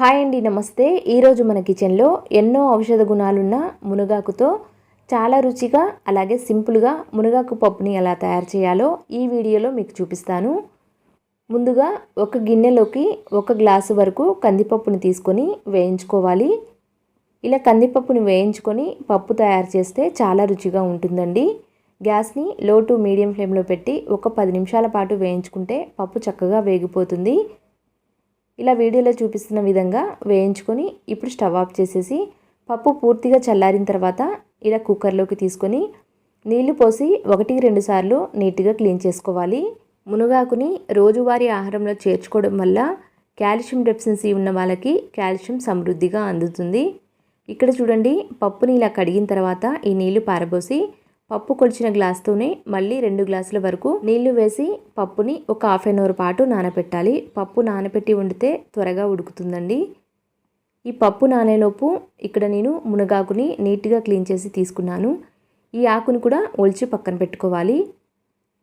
Hi అండి నమస్తే. ఈరోజు మన కిచెన్లో ఎన్నో ఔషధ గుణాలున్న మునగాకుతో చాలా రుచిగా అలాగే సింపుల్గా మునగాకు పప్పుని ఎలా తయారు చేయాలో ఈ వీడియోలో మీకు చూపిస్తాను. ముందుగా ఒక గిన్నెలోకి ఒక గ్లాసు వరకు కందిపప్పుని తీసుకొని వేయించుకోవాలి. ఇలా కందిపప్పుని వేయించుకొని పప్పు తయారు చేస్తే చాలా రుచిగా ఉంటుందండి. గ్యాస్ని లో టు మీడియం ఫ్లేమ్లో పెట్టి ఒక పది నిమిషాల పాటు వేయించుకుంటే పప్పు చక్కగా వేగిపోతుంది. ఇలా వీడియోలో చూపిస్తున్న విధంగా వేయించుకొని ఇప్పుడు స్టవ్ ఆఫ్ చేసేసి పప్పు పూర్తిగా చల్లారిన తర్వాత ఇలా కుక్కర్లోకి తీసుకొని నీళ్ళు పోసి ఒకటి రెండు సార్లు నీట్గా క్లీన్ చేసుకోవాలి. మునగాకుని రోజువారీ ఆహారంలో చేర్చుకోవడం వల్ల కాల్షియం డెఫిషియన్సీ ఉన్న వాళ్ళకి కాల్షియం సమృద్ధిగా అందుతుంది. ఇక్కడ చూడండి పప్పుని ఇలా కడిగిన తర్వాత ఈ నీళ్ళు పారబోసి పప్పు కొలిచిన గ్లాస్తోనే మళ్ళీ రెండు గ్లాసుల వరకు నీళ్ళు వేసి పప్పుని ఒక హాఫ్ అన్ అవర్ పాటు నానబెట్టాలి పప్పు నానబెట్టి వండితే త్వరగా ఉడుకుతుందండి. ఈ పప్పు నానేలోపు ఇక్కడ నేను మునగాకుని నీట్గా క్లీన్ చేసి తీసుకున్నాను. ఈ ఆకును కూడా ఒలిచి పక్కన పెట్టుకోవాలి.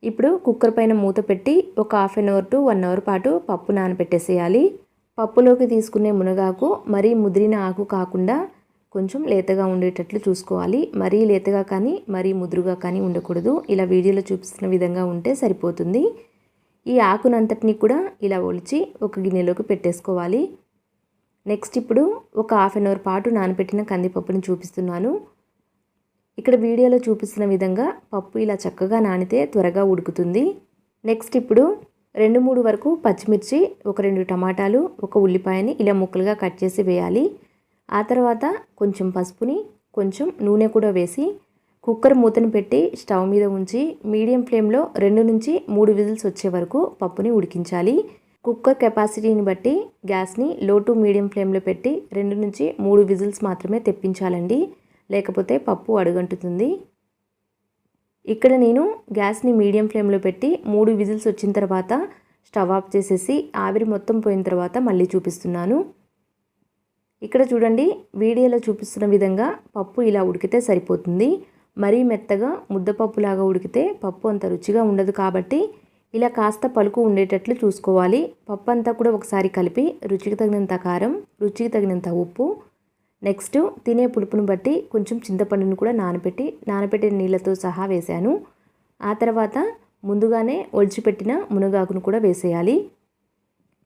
ఇప్పుడు కుక్కర్ పైన మూత పెట్టి ఒక half an hour to one hour పాటు పప్పు నానబెట్టేసేయాలి పప్పులోకి తీసుకునే మునగాకు మరీ ముదిరిన ఆకు కాకుండా కొంచెం లేతగా ఉండేటట్లు చూసుకోవాలి. మరీ లేతగా కానీ మరీ ముదురుగా కానీ ఉండకూడదు. ఇలా వీడియోలో చూపిస్తున్న విధంగా ఉంటే సరిపోతుంది. ఈ ఆకునంతటిని కూడా ఇలా ఒలిచి ఒక గిన్నెలోకి పెట్టేసుకోవాలి. నెక్స్ట్ ఇప్పుడు ఒక హాఫ్ అన్ అవర్ పాటు నానబెట్టిన కందిపప్పుని చూపిస్తున్నాను. ఇక్కడ వీడియోలో చూపిస్తున్న విధంగా పప్పు ఇలా చక్కగా నానితే త్వరగా ఉడుకుతుంది. నెక్స్ట్ ఇప్పుడు రెండు మూడు వరకు పచ్చిమిర్చి ఒక రెండు టమాటాలు ఒక ఉల్లిపాయని ఇలా ముక్కలుగా కట్ చేసి వేయాలి. ఆ తర్వాత కొంచెం పసుపుని కొంచెం నూనె కూడా వేసి కుక్కర్ మూతను పెట్టి స్టవ్ మీద ఉంచి మీడియం ఫ్లేమ్లో రెండు నుంచి మూడు విజిల్స్ వచ్చే వరకు పప్పుని ఉడికించాలి. కుక్కర్ కెపాసిటీని బట్టి గ్యాస్ని లో టు మీడియం ఫ్లేమ్లో పెట్టి రెండు నుంచి మూడు విజిల్స్ మాత్రమే తెప్పించాలండి. లేకపోతే పప్పు అడుగంటుతుంది. ఇక్కడ నేను గ్యాస్ని మీడియం ఫ్లేమ్లో పెట్టి మూడు విజిల్స్ వచ్చిన తర్వాత స్టవ్ ఆఫ్ చేసేసి ఆవిరి మొత్తం పోయిన తర్వాత మళ్ళీ చూపిస్తున్నాను. ఇక్కడ చూడండి వీడియోలో చూపిస్తున్న విధంగా పప్పు ఇలా ఉడికితే సరిపోతుంది. మరీ మెత్తగా ముద్దపప్పులాగా ఉడికితే పప్పు అంత రుచిగా ఉండదు కాబట్టి ఇలా కాస్త పలుకు ఉండేటట్లు చూసుకోవాలి. పప్పు అంతా కూడా ఒకసారి కలిపి రుచికి తగినంత కారం రుచికి తగినంత ఉప్పు. నెక్స్ట్ తినే పులుపును బట్టి కొంచెం చింతపండును కూడా నానబెట్టి నానబెట్టిన నీళ్ళతో సహా వేశాను. ఆ తర్వాత ముందుగానే ఒలిచిపెట్టిన మునగాకును కూడా వేసేయాలి.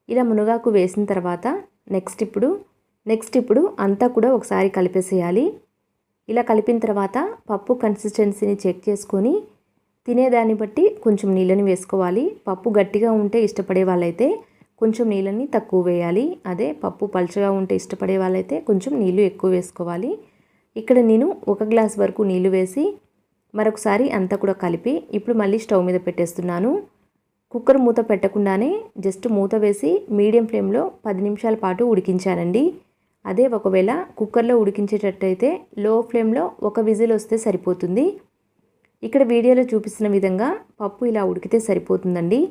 ఇలా మునగాకు వేసిన తర్వాత నెక్స్ట్ ఇప్పుడు నెక్స్ట్ ఇప్పుడు అంతా కూడా ఒకసారి కలిపేసేయాలి. ఇలా కలిపిన తర్వాత పప్పు కన్సిస్టెన్సీని చెక్ చేసుకొని తినేదాన్ని బట్టి కొంచెం నీళ్ళని వేసుకోవాలి. పప్పు గట్టిగా ఉంటే ఇష్టపడే వాళ్ళైతే కొంచెం నీళ్ళని తక్కువ వేయాలి. అదే పప్పు పలుచగా ఉంటే ఇష్టపడే వాళ్ళైతే కొంచెం నీళ్ళు ఎక్కువ వేసుకోవాలి. ఇక్కడ నేను ఒక గ్లాస్ వరకు నీళ్ళు వేసి మరొకసారి అంతా కూడా కలిపి ఇప్పుడు మళ్ళీ స్టవ్ మీద పెట్టేస్తున్నాను. కుక్కర్ మూత పెట్టకుండానే జస్ట్ మూత వేసి మీడియం ఫ్లేమ్లో పది నిమిషాల పాటు ఉడికించానండి. అదే ఒకవేళ కుక్కర్లో ఉడికించేటట్టయితే లో ఫ్లేమ్లో ఒక విజిల్ వస్తే సరిపోతుంది. ఇక్కడ వీడియోలో చూపిస్తున్న విధంగా పప్పు ఇలా ఉడికితే సరిపోతుందండి.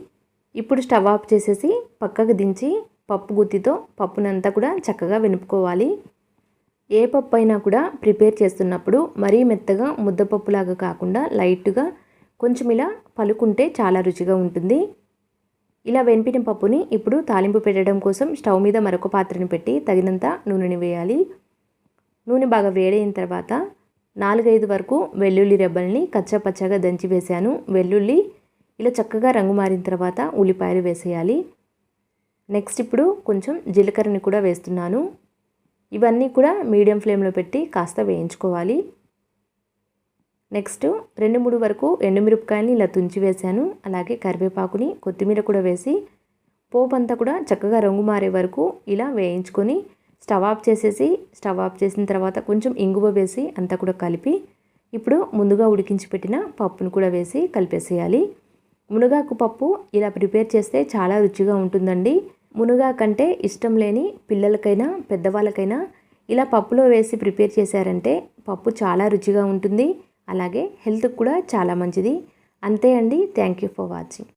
ఇప్పుడు స్టవ్ ఆఫ్ చేసేసి పక్కకు దించి పప్పు గుత్తితో పప్పునంతా కూడా చక్కగా వెనుపుకోవాలి. ఏ పప్పు అయినా కూడా ప్రిపేర్ చేస్తున్నప్పుడు మరీ మెత్తగా ముద్దపప్పులాగా కాకుండా లైట్గా కొంచెం ఇలా పలుకుంటే చాలా రుచిగా ఉంటుంది. ఇలా వెనిపిన పప్పుని ఇప్పుడు తాలింపు పెట్టడం కోసం స్టవ్ మీద మరొక పాత్రని పెట్టి తగినంత నూనెని వేయాలి. నూనె బాగా వేడైన తర్వాత నాలుగైదు వరకు వెల్లుల్లి రెబ్బల్ని కచ్చపచ్చగా దంచి వేసాను వెల్లుల్లి ఇలా చక్కగా రంగు మారిన తర్వాత ఉల్లిపాయలు వేసేయాలి. నెక్స్ట్ ఇప్పుడు కొంచెం జీలకర్రని కూడా వేస్తున్నాను. ఇవన్నీ కూడా మీడియం ఫ్లేమ్లో పెట్టి కాస్త వేయించుకోవాలి. నెక్స్ట్ రెండు మూడు వరకు ఎండుమిరపకాయలని ఇలా తుంచి వేశాను. అలాగే కరివేపాకుని కొత్తిమీర కూడా వేసి పోపు అంతా కూడా చక్కగా రంగు మారే వరకు ఇలా వేయించుకొని స్టవ్ ఆఫ్ చేసేసి స్టవ్ ఆఫ్ చేసిన తర్వాత కొంచెం ఇంగువ వేసి అంతా కూడా కలిపి ఇప్పుడు ముందుగా ఉడికించి పెట్టిన పప్పును కూడా వేసి కలిపేసేయాలి. మునగాకు పప్పు ఇలా ప్రిపేర్ చేస్తే చాలా రుచిగా ఉంటుందండి. మునగా కంటే ఇష్టం లేని పిల్లలకైనా పెద్దవాళ్ళకైనా ఇలా పప్పులో వేసి ప్రిపేర్ చేశారంటే పప్పు చాలా రుచిగా ఉంటుంది. అలాగే హెల్త్కి కూడా చాలా మంచిది. అంతే అండి. Thank you for watching.